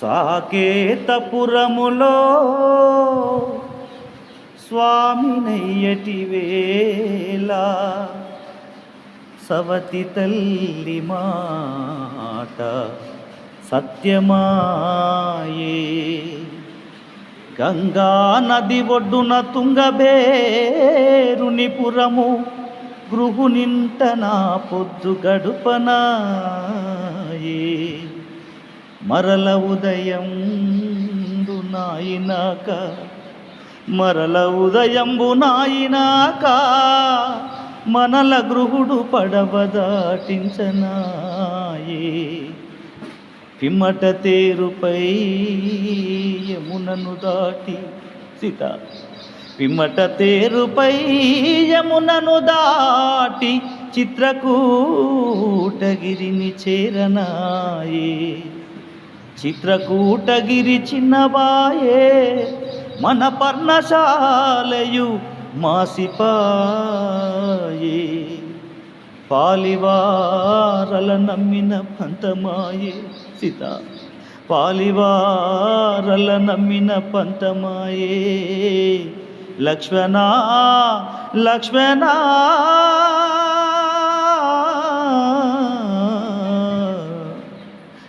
సాకేతపురములో స్వామినయ్యటి వేళ సవతి తల్లి మాట సత్యమాయే. గంగా నది ఒడ్డున తుంగబేరుని పురము గృహునింట నా పొద్దు గడుపనాయే. మరల ఉదయం నాయినాక మరల ఉదయంబు నాయినాక మనల గృహుడు పడవ దాటించనాయే. పిమ్మట తేరుపై యమునను దాటి సీత పిమ్మట తేరుపై యమునను దాటి చిత్రకూటగిరిని చేరనాయే. చిత్రకూటగిరి చిన్నబాయే మన పర్ణశాలయు మాసిపాయే. పాలివారల నమ్మిన పంతమాయే సీత. పాలివారల నమ్మిన పంతమాయే. లక్ష్మణ లక్ష్మణ